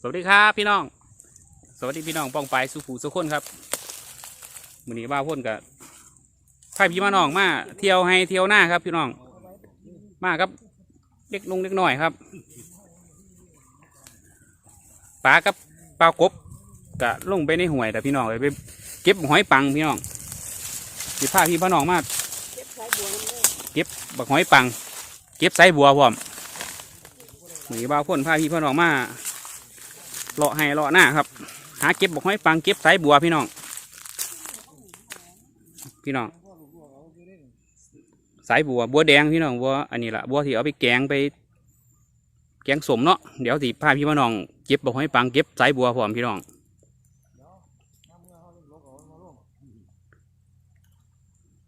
สวัสดีครับพี่น้อง สวัสดีพี่น้องป้องไปสุผูสุขคนครับมือนี้บ้าพ่นกับพายพี่มาน้องมา เที่ยวให้เที่ยวหน้าครับ พี่น้อง มาครับเล็กลงเล็กหน่อยครับปลากับปลากบกะลงไปในห่วยแต่พี่น้องไปเก็บหอยปังพี่น้องสิพาพี่พ่อน้องมาเก็บบักหอยปัง เก็บไส้บัวพร้อมมือนี้บ้าพ่นพาพี่พ่อน้องมา เลาะให้เลาะหน้าครับ หาเก็บบอกให้ฟังเก็บสายบัวพี่น้อง พี่น้อง สายบัวบัวแดงพี่น้องบัวอันนี้ละบัวที่เอาไปแกงไป แกงสมเนาะเดี๋ยวสิพาพี่พ่อน้องเก็บบอกให้ฟังเก็บสายบัวพร้อมพี่น้อง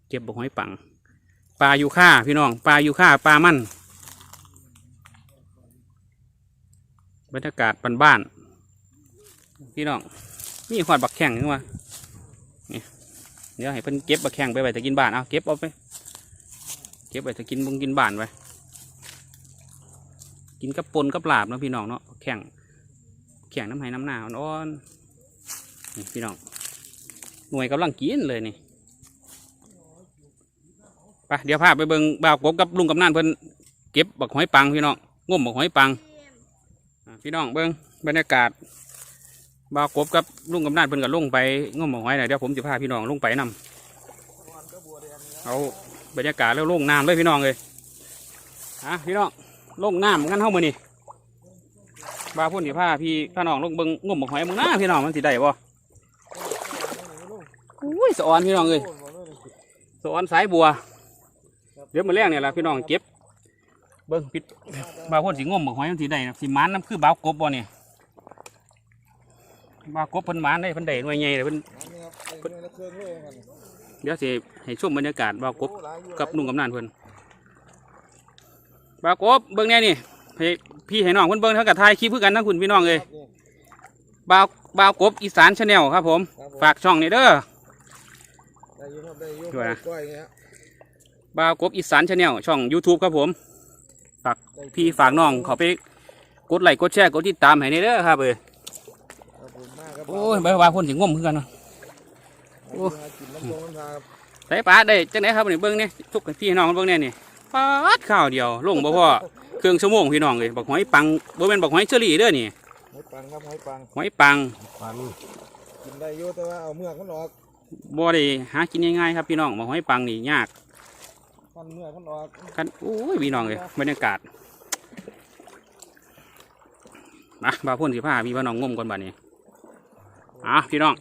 เก็บบอกให้ปังปลาอยู่ค่าพี่น้องปลาอยู่ค่าปลามันบรรยากาศบ้านๆ พี่น้องมีขวดบักแข่งขึ้นมานี่เดี๋ยวให้เพิ่นเก็บบักแข่งไปไว้จะกินบ้านเอาเก็บเอาไป เก็บไว้จะกินบุงกินบ้านไว้กินกับปนกับลาบเนาะพี่น้องเนาะแข่งแข่งน้ำไห้น้ำหนาอ่อนๆนี่พี่น้องหน่วยกำลังกินเลยนี่ไปเดี๋ยวพาไปเบิ่งบ่าวกบกับลุงกำนันเพิ่นเก็บบักหอยปังพี่น้องง้มบักหอยปังพี่น้องเบิ่งบรรยากาศ บากบกับลุงกำนันเพิ่นก็ลงไปงมหอยหน่อยเดี๋ยวผมจะพาพี่น้องลงไปนํเอาบรรยากาศแล้วลงน้ำเลยพี่น้องเลยอะพี่น้องลงน้ำงั้นเฮามือนี่บาพุ่นสิพาพี่พาน้องลงเบิ่งงมหอยมึงนะพี่น้องมันสิได้บ่อุ้ยสอนพี่น้องเลยสอนสายบัว เดี๋ยวมาแรกเนี่ยละพี่น้องเก็บ เบิ่งปิดบาพุ่นสิงมหอยมันสิได้นะสิมันน้ำคือบาวกบบ่เนี่ย มากบเพิ่นหมานได้เพิ่นได้หน่วยใหญ่เลยเพิ่นนี่ครับเป็นละเครื่องเลยกันเดี๋ยวสิให้ชมบรรยากาศบ่าวกบกับลุงกำนันเพิ่นบ่าวกบเบิ่งแน่นี่ให้พี่ให้น้องเพิ่นเบิ่งเท่ากับถ่ายคลิปคือกันทั้งคุณพี่น้องเลยบ่าวบ่าวกบอีสานชาแนลครับผม ฝากช่องนี่เด้อได้อยุ่ครับได้อยุ่ด้วยนะก้อยเงี้ยบ่าวกบอีสานชาแนลช่อง YouTube ครับผม ฝากพี่ฝากน้องเขาไปกดไลค์กดแชร์กดติดตามให้นี่เด้อครับเอ้ย ครับผมมากครับ โอ้ยบ่าวว่าเพิ่นสิงมคือกันเนาะโอ้โอ้กินน้ำตรงน้ำชาครับใส่ปลาได้จังไดครับนี่เบิ่งนี่ทุกพี่น้องเบิ่งแน่นี่ปาดข้าวเดียวลงบ่พอเครื่องชั่วโมงพี่น้องเลยบักหอยปังบ่แม่นบักหอยเชอรี่เด้อนี่หอยปังครับหอยปังหอยปังปังกินได้อยุ่แต่ว่าเอาเมือกมันออกบ่ได้หากินง่ายๆครับพี่น้องบักหอยปังนี่ยากฟันเมือกมันออกกันโอ้ยพี่น้องเลยบรรยากาศมาบ่าวพ่นสิพาพี่พี่น้องงมก่อนบัดนี้ อะพี่น้อง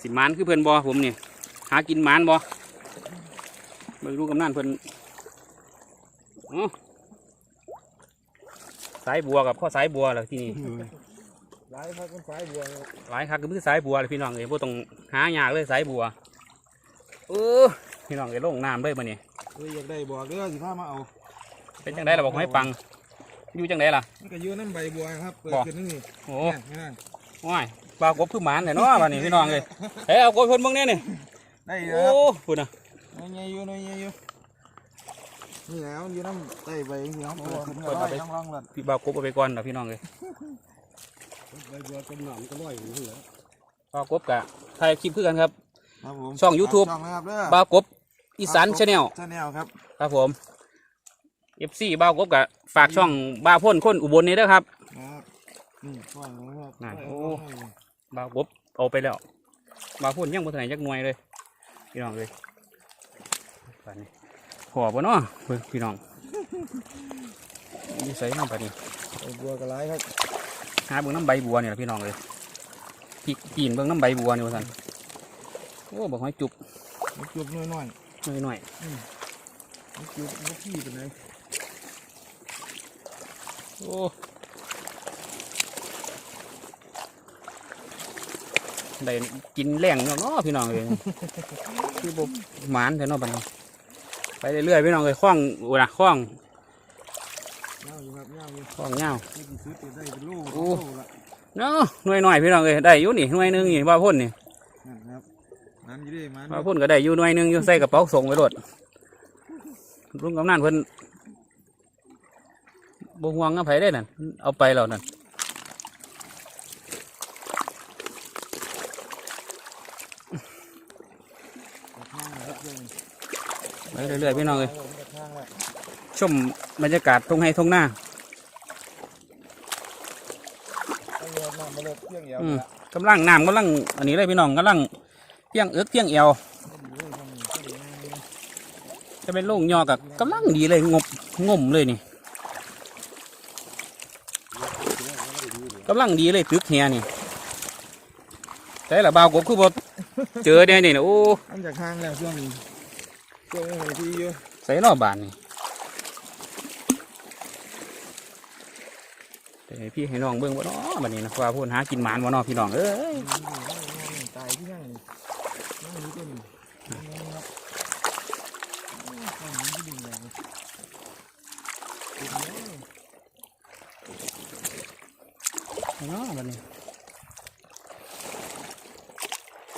สิหมานคือเพิ่นบ่ผมนี่หากินหมานบ่เบิ่งดูกำนันเพิ่นอ๋อสายบัวกับข้อสายบัวแล้วที่นี่หลายพักมันสายบัวครับหลายคักก็คือสายบัวเลยพี่น้องเลยบ่ต้องหายากเลยสายบัวเออพี่น้องเลยลงน้ำเลยมาเนี่ยเอ้ยอยากได้บอกเด้อสิพามาเอา เป็นจังไดล่ะบอกให้ปังอยู่จังไดล่ะมันก็อยืนน้ำใบบัวครับเปิดบอกขึ้นนี่นี่โอ้นี่นั่นว้าย ปลากบคือหมานแต่เนาะวันนี้พี่น้องเลยเฮ้ยเอากบเพิ่นเบิ่งแน่นี่ได้อโอ้ยู่ครับพูดนะน้อยใหญ่อยู่น้อยใหญ่อยู่นี่แล้วมันอยู่น้ำใต้ใบเหี่ยวเปิดขึ้นก็ได้ต้องลองๆเลยพี่บ่าวกบเอาไปก่อนนะพี่น้องเลยใบบัวเป็นหนามก็ลอยอยู่เหรอปลากบกะถ่ายคลิปคือกันครับครับผมช่อง YouTube ช่องนะครับเด้อบ่าวกบอีสานชาแนลชาแนลครับ ครับผม FC บ่าวกบกะฝากช่องบ่าวพ่นคนอุบลนี่เด้อครับนะครับนี่ช่องนะครับนั่นช่โอ้องให้ บ่าวกบเอาไปแล้วบ่าวพ่นยังบ่ทันไหนจักหน่วยเลย พี่น้องเลยป่านนี้ขอบ่เนาะเบิ่งพี่น้องนี่ใส่น้ำปานนี้ใบบัวกระไรครับหาเบิ่งน้ำใบบัวนี่ล่ะพี่น้องเลยพี่ปีนเบิ่งน้ำใบบัวนี่ว่าซั่นโอ้บอกให้จุบมันจุบน้อยหน่อยๆมันจุบมันขี้เป็นไงๆโอ้ ได้กินแรงเนาะเนาะพี่น้องเลยคือบ่หมานแต่เนาะบัดนี้ไปเรื่อยๆพี่น้องเลยคล้องโอ้นะคล้องเงาอยู่ครับเงาอยู่คล้องเงาที่สิซื้อติดได้เป็นลูกโอ้โอ้ละเนาะหน่วยหน่อยพี่น้องเลยได้อยู่นี่หน่วยหนึงนี่ว่าพ่นนี่นั่นครับนั่นอยู่ดิมันว่าพ่นก็ได้อยู่หน่วยหนึงอยู่ใส่กระเป๋าส่งไว้รถลุงกำนันเพิ่นบ่ห่วงกับไผได้นั่นเอาไปแล้วนั่น ไป เรื่อยๆพี่น้องเลยผมจะข้างละชมบรรยากาศทงไห้ทงหน้าเอาเรือน้ำมาเลยเพียงเดียวอืมละกำลังน้ำกำลังอันนี้เลยพี่น้องกำลังเพียงเอิกเพียงเอวไม่ดีเลยทำนี่ไม่ดีเลยจะเป็นโล่งยอกับกำลังดีเลยงบงมเลยนี่กำลังดีเลยตึกเฮียนี่แต่ละบ่าวกบคือบ่เจอเนี่ยนี่นะโอ้มันจะข้างแล้วช่วงนี้ ช่วงนี้ผมที่อยู่ใส่รอบบานนี่แต่ให้พี่ให้น้องเบิ่งบ่เนาะบัดนี้นะว่าพูดหากินหมานบ่เนาะพี่น้องเอ้ย ตายที่นั่งนี่นั่งอยู่ตัวนี้นั่งครับโอ้ยข้างนี้ที่ดีเลยติดเลย เนาะบัดนี้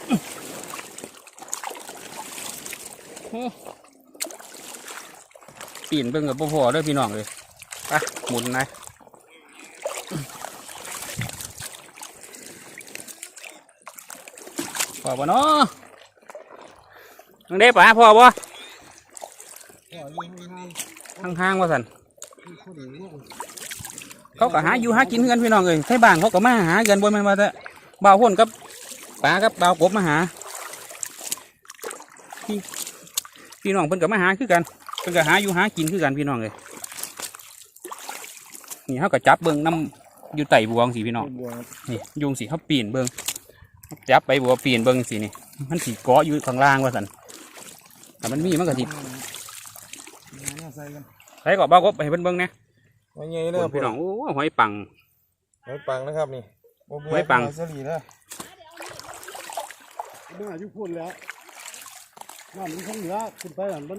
โอ้ ปีนเบิ่งกับบ่พอด้อพี่น้องเลยไปหมุนนะพอบ่เนาะนังเด้ปะพอบ่พ่อยิงห่างๆว่าสันเขาก็หาอยู่หากินเงินพี่น้องเลยใช้บ้านเขาก็มาหาเงินบนมันมาแต่บ่าวพ่นกับป๋ากับบ่าวกบมาหา พี่พี่น้องเพิ่นก็มาหาคือกันเพิ่นก็หาอยู่หากินคือกันพี่น้องเลยนี่เขาก็จับเบิ้งน้ำอยู่ไต่บวงสิพี่น้องบัวนี่ยุงสิเขาปีนเบิ้งจับไปบัวปีนเบิ้งสินี่มันสีเกาะอยู่ข้างล่างว่าสันแต่มันมีมันก็สิน้ำใส่กันใช้ก็บ่าวกบไปให้เพิ่นเบิ้งนะไม่เงี้ยเลยครับพี่น้องโอ้หอยปังหอยปังนะครับนี่บ่เบื่อหอยปังหสลีนะเมื่ออายุพูดแล้ว น้ำมันคงเหลือขึ้นไปนั่นมัน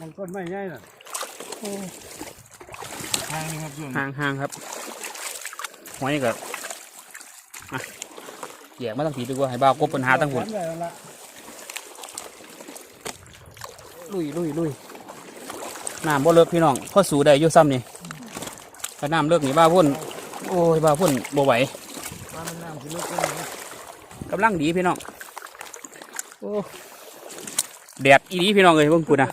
มันก้นไม่ง่ายน่ะทางนี้ครับช่วงห่างห่างๆครับหอยก็อะแยกมาตั้งผีดีกว่าให้บ่าวกบปัญหาตั้งหุ่นแถมได้แล้วละลุยลุยลุยน้ำบ่เลิกพี่น้องพอสูได้อยู่ซ้ำนี่ถ้าน้ำเลิกนี่บ่าวพ่นโอ้ยบ่าวพ่นบ่ไหวปลามันน้ำสิเลิกกันนะกำลังดีพี่น้องโอ้ แดดอีดีพี่น้องเอ้ยเบิ่งกูนะ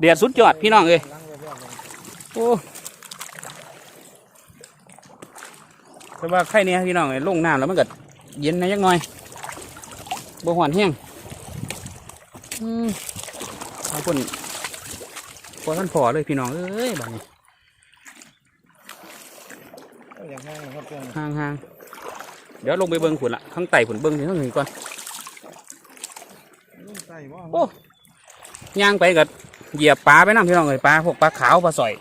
แดดสุดยอดพี่น้องเอ้ยโอ้แต่ว่าไข่เนี่ยพี่น้องเอ้ยลงน้ำแล้วมันก็เย็นนะยักหน่อยบ่หวานแห้งอืมเอาพ่นพอท่านพอเลยพี่น้องเอ้ยบางแห้งนะครับช่วงนี้ห่างห่างเดี๋ยวลงไปเบิ้งขุนละข้างไต่ขุนเบิ้งถึงข้างหนึ่งก่อน โอ้ย่างไปกับเหยียบปลาไปน้ำพี่น้องเลยปลาพวกปลาขาวปลาสอย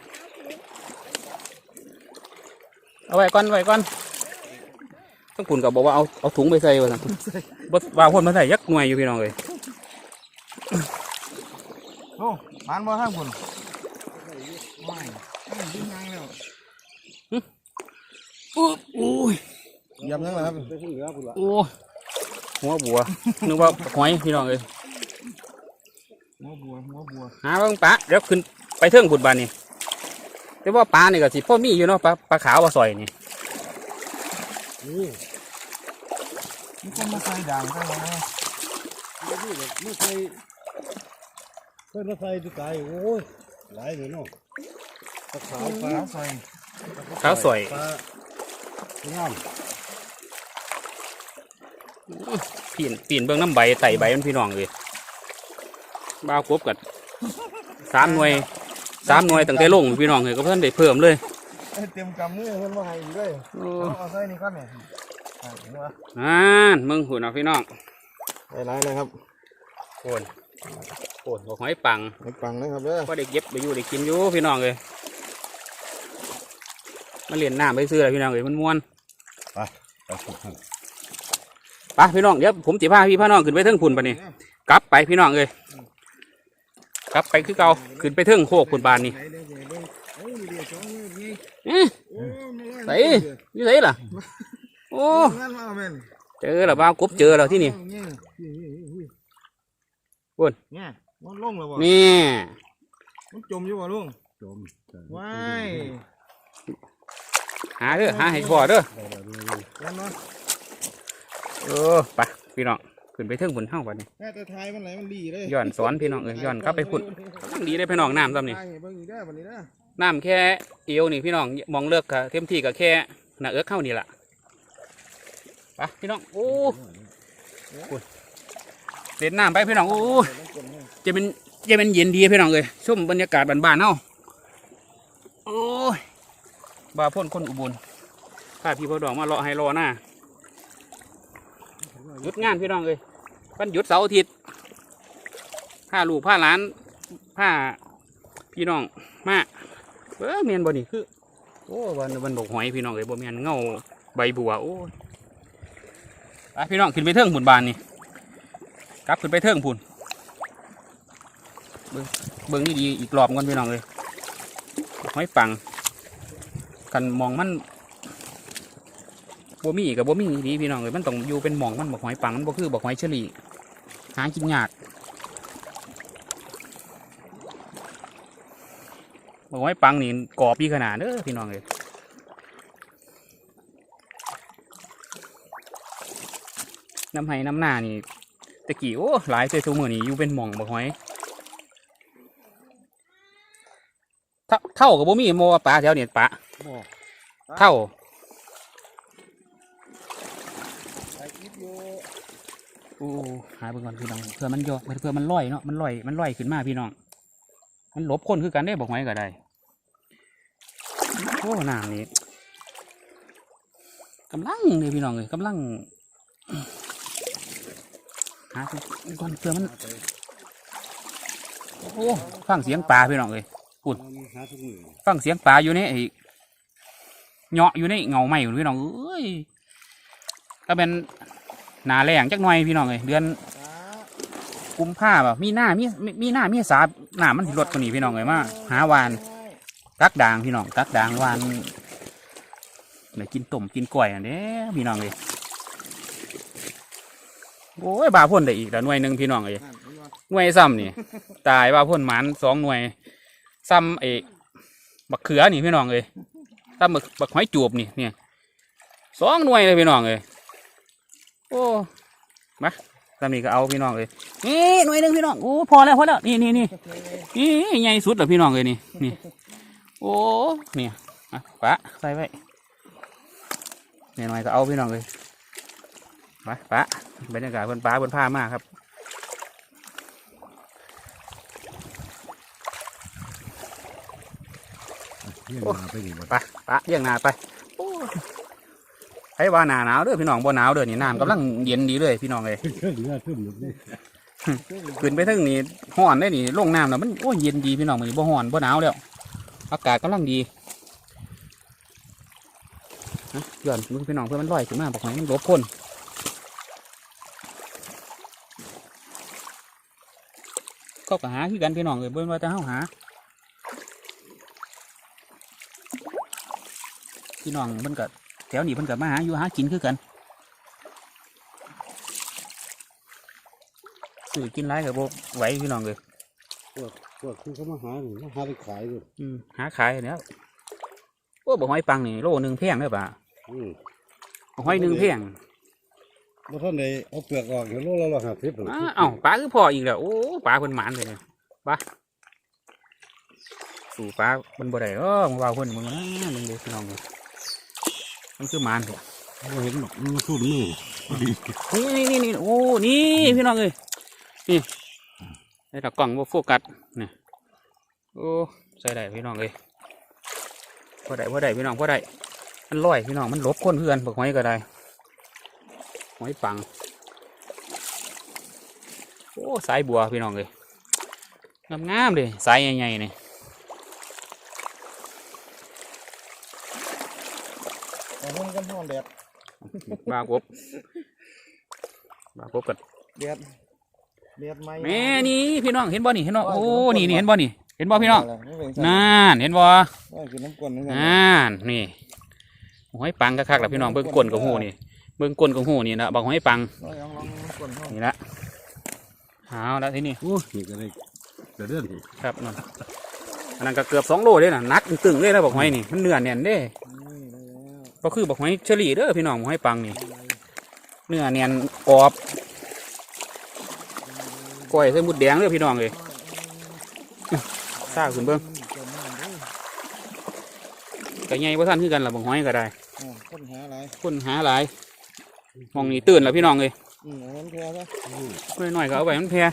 เอาไว้ก่อนไว้ก่อนต้องขุนกับบอกว่าเอาเอาถุงไปใส่ว่าสั่นบ่ว่าคนมาใส่ยักหน่วยอยู่พี่น้องเลยโอ้ปานบ่ทางคุณไม่ไม่ยิงทางแล้วอู้อู้ยยำยังไงครับไปข้างเหลือพูดละโอ้หัวบัวนึกว่าหอยพี่น้องเลย หัวบัวหัวบัวหาเบิ่งปลาเดี๋ยวขึ้นไปเทิงขุดบานนี่แต่ว่าปลานี่ก็สิพ่อมีอยู่เนาะปลาปลาขาวปลาสอยนี่นี่มีคนมาใส่ด่างใส่อะไรนะเดี๋ยวนี่แบบไม่ใส่เพิ่นมาใส่ที่ไกลโอ้ยหลายเลยเนาะปลาขาวปลาขาวใส่ขาวสอยปลาน้ปีนปีนเบื้องน้ำใบไต่ใบมันพี่น้องเลย บ้าวกบกับสามหน่วยสามหน่วยตั้งแต่ลงพี่น้องเลยก็เพิ่นได้เพิ่มเลยเอ้ยเตรียมกำมือเพิ่นมาให้อีกเลยโอ้เอาเอาใส่นี่ก่อนเนี่ยอ่าเห็นปะอ่านมึงหุ่นเอาพี่น้องได้หลายเลยครับโอนโอนบอกหอยปังหอยปังนะครับเด้อก็ได้เก็บไปอยู่ได้กินอยู่พี่น้องเลยมาเรียนน้ำไปซื้ออะไรพี่น้องเลยมันม่วนำไปไปขุดให้ไปพี่น้องเดี๋ยวผมสิพาพี่พาน้องขึ้นไปเทิงพุ่นปะนี่กลับไปพี่น้องเลย กลับไปคือเก่าขึ้นไปเทิงโคกพุ่นบานนี่ไหนเด้อเด้อเอ้ยเดี๋ยวสองมือนี่เอ๊ะโอ้มาเลยใส่อยู่ไหนล่ะ โอ้งั้นมาเอาแม่นเจอแล้วบ้าวกบเจอแล้วที่นี่เนี่ยโอ้ยเนี่ยมันลงแล้วบ่นี่ มันจมอยู่บ่ลุงจมว้ายหาเด้อหาให้พอเด้อได้แล้วนี่งั้นเนาะเออไปพี่น้อง ขึ้นไปเทิงบนเฮ้าบัดนี้แค่แต่ทายมันไหลมันดีเลยย้อนสอนพี่น้องเอ้ยย้อนกลับไปพุ่นตั้งดีได้พี่น้องน้ำซ้ำนี่ทายให้เบิ่งอีกได้อวันนี้นะน้ำแค่เอวนี่พี่น้องมองเลือกกะเต็มที่ก็แค่หน้าเอื้อเข้านี่แหละไปพี่น้องโอ้คุณเล่นน้ำไปพี่น้องโอ้ยจะเป็นจะเป็นเย็นดีพี่น้องเลยชมบรรยากาศบ้านๆเนาะโอ้ยบาพ่นคนอุบลพาพี่พ่อดองมาเลาะให้รอหน้า หยุดงานพี่น้องเลยวันหยุดเสาร์อาทิตย์พาลูกพาหลานพาพี่น้องมาเออเมียนบ่นี่คือโอ้วันวันบกหอยพี่น้องเลยบ่เมียนเงาใบบัวโอ้ยไปพี่น้องขึ้นไปเทิงผุนบานนี่กลับขึ้นไปเทิงผุนเบิ่งเบิ่งนี่ดีอีกรอบก่อนพี่น้องเลยหอยปังกันมองมัน บ่มีกับบ่มีดีพี่น้องเลยมันต้องอยู่เป็นหมองมันบอกหอยปังมันบ่คือบอกหอยเฉลี่หากินยากบอกหอยปังนี่กรอบพี่ขนาดเด้อพี่น้องเลยน้ำไห้น้ำหน้านี่ตะกี้โอ้หลายเจอทุกมือนี่อยู่เป็นหมองบอกหอยเท่าเท่ากับบ่มีโมว่าปลาแถวเนี่ยปลาบอกเท่า ถ่ายคลิปอยู่ โอ้หาเบิ่งก่อนพี่น้องเพื่อมันยอเพื่อมันลอยเนาะมันลอยมันลอยขึ้นมาพี่น้อง มันหลบคนคือกันได้บอกไว้ก็ได้โอ้น้ำนี่กำลังเลยพี่น้องเลยกำลังหาก่อนเพื่อมันโอ้ฟังเสียงปลาพี่น้องเลยพูดหาทุกมือฟังเสียงปลาอยู่นไอ้เหาะอยู่ในเงาไม้อยู่พี่น้องเอ้ยก็เป็น หนาแรงจักหน่อยพี่น้องเลยเดือนกุมภาพันธ์มีหน้ามีมีหน้ามีสาหน้ามันสิลดกว่านี้พี่น้องเลยมาหาวานกักด่างพี่น้องกักด่างวานเดี๋ยวกินต้มกินกล้วยอันเด้พี่น้องเลยโอ้ยบาพ่นได้อีกแล้วหน่วยหนึ่งพี่น้องเลยหน่วยซ้ำนี่ตายบาพ่นหมันสองหน่วยซ้ำเอกบักเขือนี่พี่น้องเลยซ้ำบักบักหอยจูบนี่เนี่ยสองหน่วยเลยพี่น้องเลย อ้มาซ้ำนี่ก็เอาพี่น้องเลยนี่หน่วยหนึ่งพี่น้องโอ้พอแล้วพอแล้วนี่นี่นี่นี่ใหญ่สุดแล้วพี่น้องเลยนี่นี่โอ้เนี่ยอะปะใส่ไว้เนี่ยหน่อยก็เอาพี่น้องเลยไปปะบรรยากาศบนป้าบนผ้ามากครับเยี่ยมมาไปดีบ่ไปปะเลี้ยงนาไปโอ้ ไอ้ว่าหนาหนาวเด้อพี่น้องบ่หนาวเด้อนี่น้ำกำลังเย็นดีเลยพี่น้องเลยเครื่องเรือขึ้นหมดเลยขึ้นไปถึงนี่ห้อนได้นี่ลงน้ำแล้วมันโอ้ยเย็นดีพี่น้องมันบ่ห้อนบ่หนาวแล้วอากาศกำลังดีนะย้อนมือพี่น้องเพื่อมันลอยขึ้นมาบอกให้มันหลบพ้นก็ก็หาคือกันพี่น้องเลยเบิ่งว่าจะเฮาหาพี่น้องมันก็ แถวนี้เพิ่นก็มาหาอยู่หากินคือกันซื้อกินไรกับบ่ไหวพี่น้องเลยพวกพวกที่เขามาหาหนูมาหาไปขายเลยอืมหาขายแล้วโอ้บอกหอยปังนี่โลหนึ่งแพงเลยป่ะอืมบอกหอยหนึ่งแพงบ่ท่านได้เอาเปลือกออกเดี๋ยวโลละร้อยห้าสิบอ้าเอ้าปลาคือพออีกแล้วโอ้ปลาเพิ่นหมานเลยเนี่ยปลาสู่ปลาเพิ่นบ่ได้เออมาว่าเพิ่นมึงนะมึงดูพี่น้องดู มันคือหมานเถอะบ่เห็นหรอกมันสู้มือพอดีนี่นี่นี่โอ้นี่พี่น้องเลยนี่ไอ้ตากล้องบ่โฟกัสนี่โอ้ใส่ได้พี่น้องเลยพอได้พอได้พี่น้องพอได้มันลอยพี่น้องมันหลบคนเพื่อนบอกหอยก็ได้หอยปังโอ้สายบัวพี่น้องเลยงามงามๆเลยสายใหญ่ๆนี่แต่ห้อง กันห้องแดดบากบบากบกันแดดแดดไหมแม่นี่พี่น้องเห็นบ่นี่เห็นบ่โอ้นี่นี่เห็นบ่นี่เห็นบ่พี่น้องน่านั่นเห็นบ่กินน้ำกลนนี่ไงนั่นนี่หอยปังคักๆล่ะพี่น้องเบิ่งก้นกับหูนี่เบิ่งก้นกับหูนี่นะบักหอยปังลองลองน้ำกลนห้องนี่ละเอาละทีนี้โอ้นี่ก็ได้กระเดื่อนนี่ครับนั่นอันนั้นก็เกือบสองโลเลยนะหนักตึงๆเลยนะบักหอยนี่มันเนื้อแน่นเด้นี่ได้แล้ว ก็คือบักหอยเฉลี่เด้อพี่น้องบักหอยปังนี่เนื้อเนียนกรอบก้อยใส่หมุดแดงเลยพี่น้องเลยซาขึ้นเบิ้งจมน้ำเด้อก็ใหญ่บ่ท่านคือกันล่ะบังหอยก็ได้อ่าค้นหาอะไรคนหาหลายมองนี่ตื่นแล้วพี่น้องเลยอืมเอาน้ำเกลือซะน้อยหน่อยๆก็เอาไว้มันแพร่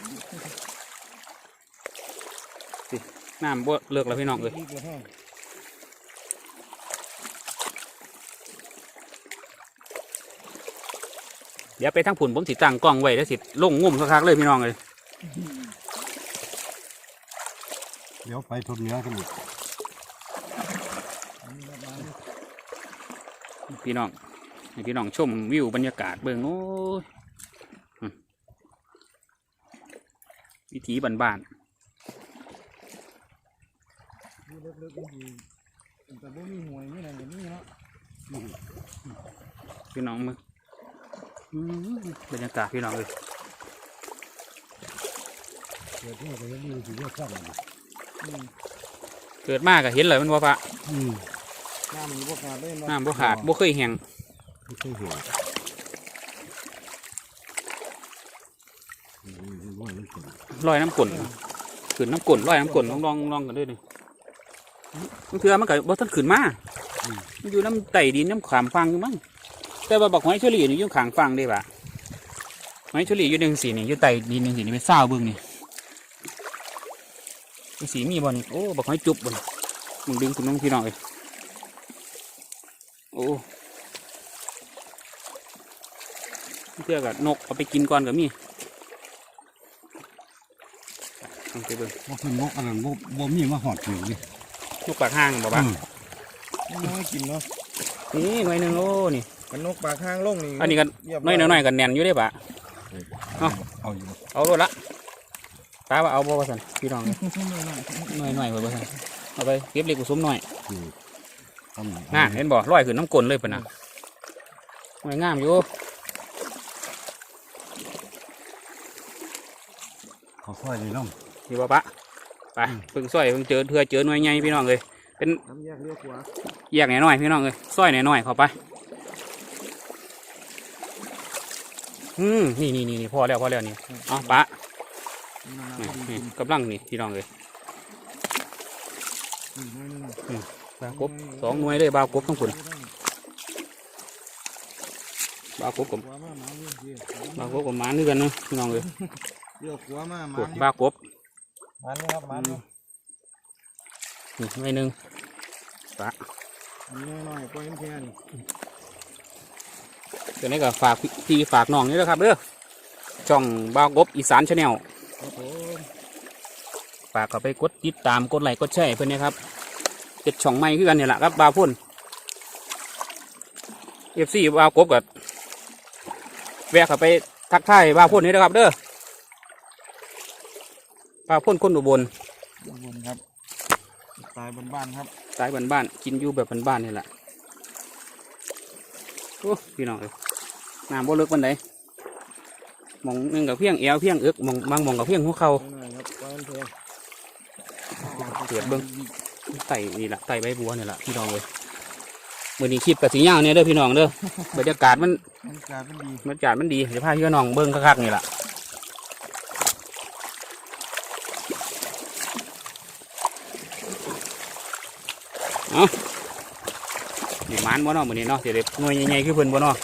สิน้ำบ่เลิกแล้วพี่น้องเลย รีบเลยฮะ เดี๋ยวไปทางผุนผมสิตั้งกล้องไว้แล้วสิลงงุ่มคักๆเลยพี่น้องเลยเดี๋ยวไปทุนเนื้อกันอีกพี่น้องให้พี่น้องชมวิวบรรยากาศเบิ่งโอ้ยอืมวิถีบ้านดูเล็กๆดีแต่บ่มีหวยมีนั่นก็มีเนาะๆพี่น้องมึงอืม บรรยากาศพี่น้องเลยเดี๋ยวที่เราจะมีสิ่งที่สร้างอืมเกิดมากก็เห็นเลยมันว่าพระอืมน้ำมันบ่ขาดเลยเนาะน้ำบ่ขาดบ่เคยแห้งไม่ใช่หัวอืมร้อยมันเป็นลอยน้ำกลนขึ้นน้ำกลนลอยน้ำกลนลองลองลองกันด้วยดิมันเถื่อมันก็บ่ทันขึ้นมามันอยู่น้ำไต่ดินน้ำขามฟังอยู่มั้ง แต่ว่าบักหอยเฉลี่นี่อยู่ขางฟังได้ปะหอยเฉลี่อยู่หนึ่งสีนี่อยู่ไต่ดินหนึ่งสีนี่ไปเศร้าเบิ่งนี่มีสีมีบ่นี่โอ้บักหอยจุบบ่นี่มึงดึงคุณน้องพี่น้องเลยโอ้เพื่อกับนกเอาไปกินก่อนกับมีลองไปเบิ่งว่าเป็นนกอันนั้นบ่บ่มีมาหอดถึงดินกปากห้างบ่บ้าอืมมันน้อยกินเนาะนี่หน่อยหนึ่งโอ้นี่ กันนกปากข้างลงนี่อันนี้ก็เรีบน้อยหน่อยๆกันแน่นอยู่ได้ปะเอาอยู่เอาโลดละตาว่าเอาบ่ว่าสันพี่น้องน้อยๆหน่อยหน่อยๆไว้บ่สันเอาไปเก็บเล็กกุสมหน่อยอืมทำหน่าเห็นบ่ร้อยขึ้นน้ำกลนเลยปะนะหน่อยงามอยู่เขาซอยนี่น้องพี่บ่ปะไปเพิ่งซอยเพิ่งเจอเถื่อเจอหน่วยใหญ่พี่น้องเลยเป็นน้ำแยกเลี้ยวขวาแยกหน่อยๆพี่น้องเลยซอยหน่อยๆเข้าไป อืมนี่นี่นี่นี่พอแล้วพอแล้วนี่เอาปะน้ำนี่น้ำนี่กำลังนี่พี่น้องเลยอืมน้อยหนึ่งบาวกบสองหน่วยเลยบาวกบทั้งคนบาวกบกับขวามาหมาเลี้ยวเลี้ยวบาวกบกับหมานี่กันเนาะพี่น้องเลยเลี้ยวขวามาหปวมาดเลี้ยวบาวกบหมาเนี่ยครับหมาเนี่ยนี่หน่วยหนึ่งปะนี่น้อยๆปล่อยมันแค่นี้เดี๋ยวนี้ก็ฝากพี่ฝากน้องนี่นะครับเด้อช่องบาวกบอีสานชาแนลครับผมฝากเข้าไปกดติดตามกดไลค์กดแชร์ให้เพื่อนนะครับเจ็ดช่องใหม่คือกันเนี่ยแหละครับบาวพุ่นเอฟซีบาวกบกับแวะเข้าไปทักทายบาวพุ่นนี่นะครับ เด้อบาวพุ่นคนอุบลข้างบนครับตายบนบ้านครับสายบ้านๆกินอยู่แบบบ้านๆนี่แหละโอ้พี่น้องเอ้ย น้ำบ่ลึกปานใดหมองหนึงกับเพียงเอวเพียงเอึกหมองบางหมองกับเพียงหัวเข่าน้อยๆครับปล่อยมันแค่เปิดเบิ่งไต่นี่แหละไต่ใบบัวนี่แหละพี่น้องเลยมื่อนี้คลิปกับสีย่างเนี่ยเด้อพี่น้องเด้อบรรยากาศมันมันกลายเป็นดีบรรยากาศมันดีเดี๋ยวพาพี่น้องเบิ่งคักๆนี่แหละเอาดิมานบ่เนาะมื้อนี้เนาะสิได้หน่วยใหญ่ๆคือเพิ่นบ่เนาะ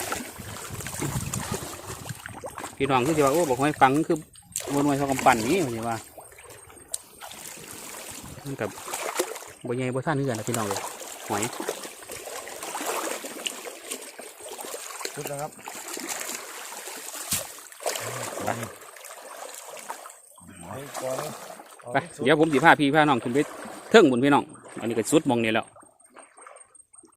พี่น้องคือสิว่าโอ้บอกให้ฟังคือบ่หน่วยเท่ากำปั้นนี้ว่าสิว่ามันกับบ่ใหญ่บ่ทันคือกันนะพี่น้องเลยหอยสุดแล้วครับไปไปก่อนเลยไปเดี๋ยวผมสิพาพี่พาน้องขึ้นไปเทิงบนพี่น้อง อันนี้ก็สุดหมองนี่แล้ว